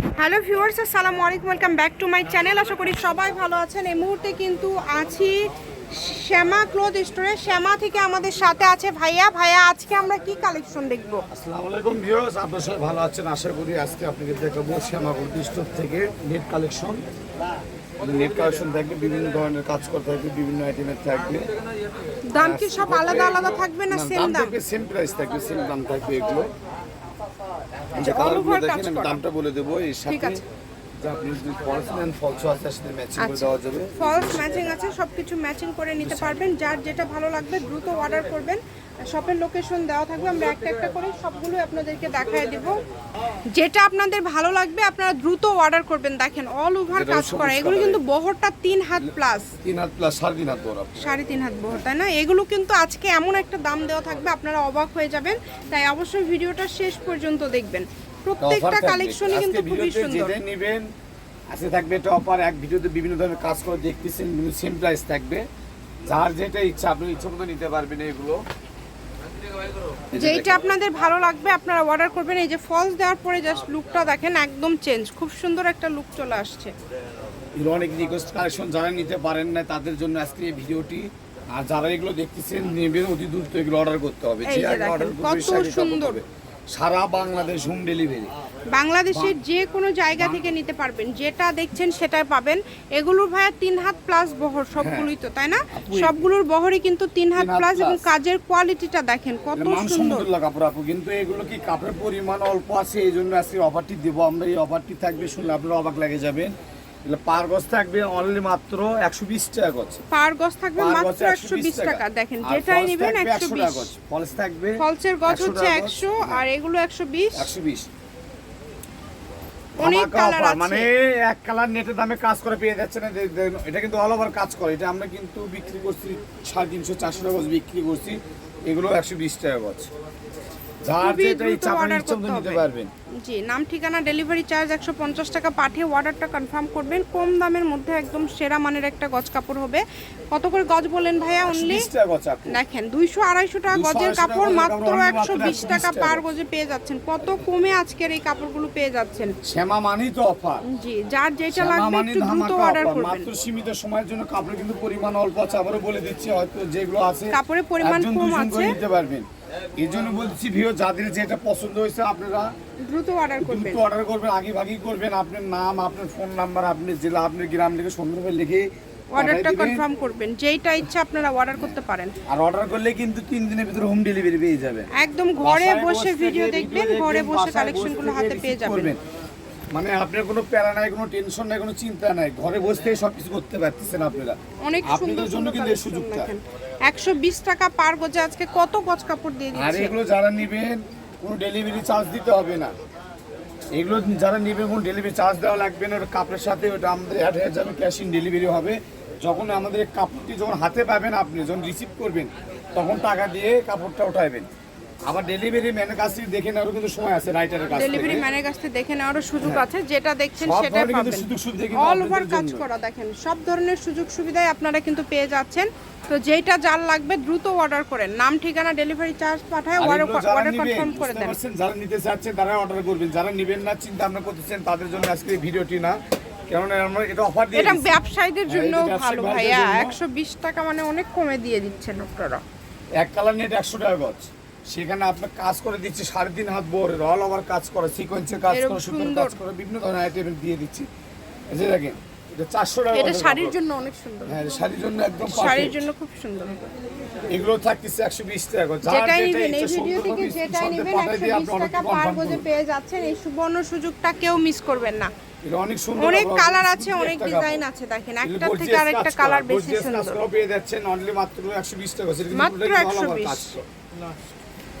Hello viewers আসসালামু আলাইকুম welcome back to my channel. আশা করি সবাই ভালো আছেন। এই মুহূর্তে কিন্তু আছি শ্যামা ক্লোথ স্টোরে। শ্যামা থেকে আমাদের সাথে আছে ভাইয়া। ভাইয়া আজকে আমরা কি কালেকশন দেখব? আসসালামু আলাইকুম ভিউয়ার্স আপনারা সবাই ভালো আছেন? আশা করি আজকে আপনাকে দেখাবো শ্যামাগুড় স্টোর থেকে নেট কালেকশন নেট কালেকশন থাকবে বিভিন্ন ধরনের কাজ করতে থাকবে বিভিন্ন আইটেমের থাকবে। দাম কি সব আলাদা আলাদা থাকবে না সেম দাম দাম? থাকবে সেম প্রাইস থাকবে সেম দাম থাকবে এগুলো। যে all কালারগুলো দেখেন আমি দামটা বলে দেবো এই সাথে সাথে ম্যাচিং আচ্ছা। ফলস ম্যাচিং আছে সব কিছু ম্যাচিং করে নিতে পারবেন। যার যেটা ভালো লাগবে দ্রুত অর্ডার করবেন। শপের লোকেশন দেওয়া থাকবে আমরা একটা একটা করে সবগুলো আপনাদেরকে দেখায় দেব। যেটা আপনাদের ভালো লাগবে আপনারা দ্রুত অর্ডার করবেন। দেখেন অল ওভার কাজ করা। এগুলো কিন্তু বহরটা তিন হাত প্লাস তিন হাত প্লাস সাড়ে তিন হাত বড় সাড়ে তিন হাত বহর তাই না? এগুলো কিন্তু আজকে এমন একটা দাম দেওয়া থাকবে আপনারা অবাক হয়ে যাবেন। তাই অবশ্যই ভিডিওটা শেষ পর্যন্ত দেখবেন। প্রত্যেকটা কালেকশনই কিন্তু খুবই সুন্দর। যেটাই নেবেন আজকে থাকবে অফার এক ভিডিওতে বিভিন্ন ধরনের কাজ করে দেখতেছেন সেম প্রাইস থাকবে। যার যেটা ইচ্ছা আপনি ইচ্ছা মতো নিতে পারবেন এগুলো। এই যে যেইটা দেখেন, আপনাদের ভালো লাগবে আপনারা অর্ডার করবেন। এই যে ফলস দেওয়ার পরে জাস্ট লুকটা দেখেন একদম চেঞ্জ খুব সুন্দর একটা লুক চলে আসছে। অনেক রিকোয়েস্ট কালেকশন যারা নিতে পারেন না তাদের জন্য আজকে এই ভিডিওটি। আর যারা এগুলো দেখতেছেন নেবেন অতি দ্রুত এগুলো অর্ডার করতে হবে। কত সুন্দর। সারা বাংলাদেশ হোম ডেলিভারি। বাংলাদেশের যে কোনো জায়গা থেকে নিতে পারবেন। যেটা দেখছেন সেটাই পাবেন। এগুলোর ভাইয়া তিন হাত প্লাস বহর সবগুলোই তো তাই না? সবগুলোর বহরই কিন্তু তিন হাত প্লাস এবং কাজের কোয়ালিটিটা দেখেন কত সুন্দর। কাপড় আপু কিন্তু এগুলো কি কাপড়ের পরিমাণ অল্প আছে? এই জন্য আজকে অফারটি দেবো আমরা। এই অফারটি থাকবে শুনলে আপনারা অবাক লাগে যাবেন। পার গজ থাকবে অনলি মাত্র একশো বিশ টাকা গজ। পার গজ থাকবে মাত্র গজ একশো বিশ টাকা। দেখেন যেটাই নেবেন একশো বিশ। ফলস থাকবে ফলসের গজ হচ্ছে টাকা একশো আর এগুলো একশো বিশ। একশো বিশ। অনেক কালার আছে। মানে এক কালার নেটের দামে কাজ করে পেয়ে যাচ্ছে না যে- যে- এটা কিন্তু অল ওভার কাজ করে। এটা আমরা কিন্তু বিক্রি করছি সাড়ে তিনশো চারশো টাকা বিক্রি করছি। এগুলো একশো বিশ টাকা গজ। যার যেটা ইচ্ছা আপনি ইচ্ছা নিতে পারবেন। জি নাম ঠিকানা ডেলিভারি চার্জ একশো পঞ্চাশ টাকা পাঠিয়ে অর্ডারটা কনফার্ম করবেন। কম দামের মধ্যে একদম সেরা মানের একটা গজ কাপড় হবে। কত করে গজ বলেন ভাইয়া অনলি। দেখেন দুইশো আড়াইশো টাকা গজের কাপড় মাত্র একশো বিশ টাকা। পার গজে পেয়ে যাচ্ছেন। কত কমে আজকের এই কাপড়গুলো পেয়ে যাচ্ছেন? শ্যামা মানেই তো অফার জি যার যেটা লাগবে একটু দ্রুত অর্ডার করবেন। মাত্র সীমিত সময়ের জন্য কাপড় কিন্তু পরিমাণ অল্প আছে। আবারও বলে দিচ্ছি হয়তো যেগুলো আছে কাপড়ের পরিমাণ কম আছে। নিতে পারবেন। এই জন্য বলছি ভিও যাদের যেটা পছন্দ হয়েছে আপনারা দ্রুত অর্ডার করবেন। দ্রুত অর্ডার করবেন আগে ভাগই করবেন। আপনার নাম আপনার ফোন নাম্বার আপনি জেলা আপনার গ্রাম লিখে সুন্দরভাবে লিখে অর্ডারটা কনফার্ম করবেন। যেইটা ইচ্ছা আপনারা অর্ডার করতে পারেন। আর অর্ডার করলে কিন্তু তিন দিনের ভিতরে হোম ডেলিভারি পেয়ে যাবেন। একদম ঘরে বসে ভিডিও দেখবেন ঘরে বসে কালেকশন কালেকশনগুলো হাতে পেয়ে যাবেন। মানে আপনার কোনো প্যারা নাই কোনো টেনশন নাই কোনো চিন্তা নাই। ঘরে বসে থেকে সবকিছু করতে পারতেছেন আপনারা। অনেক সুন্দর আপনাদের জন্য কিন্তু এই সুযোগটা। একশো বিশ টাকা পার গজে আজকে কত গজ কাপড় দিয়ে আর এগুলো যারা নেবেন কোনো ডেলিভারি চার্জ দিতে হবে না। এগুলো যারা নেবেন কোনো ডেলিভারি চার্জ দেওয়া লাগবে না। ওটা কাপড়ের সাথে ওটা আমাদের অ্যাড হয়ে যাবে ক্যাশ ইন ডেলিভারি হবে। যখন আমাদের কাপড়টি যখন হাতে পাবেন আপনি যখন রিসিভ করবেন তখন টাকা দিয়ে কাপড়টা উঠাইবেন। আবার ডেলিভারি ম্যানের কাছ থেকে দেখে নেওয়ারও কিন্তু সময় আছে রাইটারের কাছ ডেলিভারি ম্যানের কাছ থেকে দেখে নেওয়ারও সুযোগ আছে যেটা দেখছেন সেটাই কিন্তু পাবেন। সুযোগ সুবিধা কিন্তু অল ওভার কাজ করা দেখেন সব ধরনের সুযোগ সুবিধাই আপনারা কিন্তু পেয়ে যাচ্ছেন। তো যেটা যার লাগবে দ্রুত অর্ডার করেন। নাম ঠিকানা ডেলিভারি চার্জ পাঠায় অর্ডার কনফার্ম করে দেন। যারা নিতে চাচ্ছেন তারা অর্ডার করবেন। যারা নিবেন না চিন্তা ভাবনা করতেছেন তাদের জন্য আজকে ভিডিওটি না। কেননা আমরা এটা অফার দিয়ে এটা ব্যবসায়ীদের হ্যাঁ, জন্য ভালো ভাইয়া। টাকা মানে অনেক কমে দিয়ে দিচ্ছেন আপনারা। এক কালার নেট একশো টাকা গজ। সেখানে আপনার কাজ করে দিচ্ছে সাড়ে তিন হাত বড় অল ওভার কাজ করে সিকোয়েন্সের কাজ করে সুতোর সুন্দর। কাজ করে বিভিন্ন ধরনের আইটেম দিয়ে দিচ্ছি। যে দেখেন এটা চারশো টাকা এটা শাড়ির জন্য অনেক সুন্দর। হ্যাঁ শাড়ির জন্য একদম শাড়ির জন্য খুব সুন্দর। এগুলো থাকতেছে একশো বিশ টাকা যেটাই নেবেন এই ভিডিও থেকে যেটাই নেবেন একশো বিশ টাকা পার confirm পেয়ে যাচ্ছেন এই সুবর্ণ সুযোগটা কেউ মিস করবেন না। অনেক সুন্দর অনেক কালার আছে একটা অনেক ডিজাইন আছে দেখেন থেকে আরেকটা কালার বেশি সুন্দর। পেয়ে যাচ্ছেন অনলি মাত্র একশো বিশ টাকা মাত্র পুরোটাই all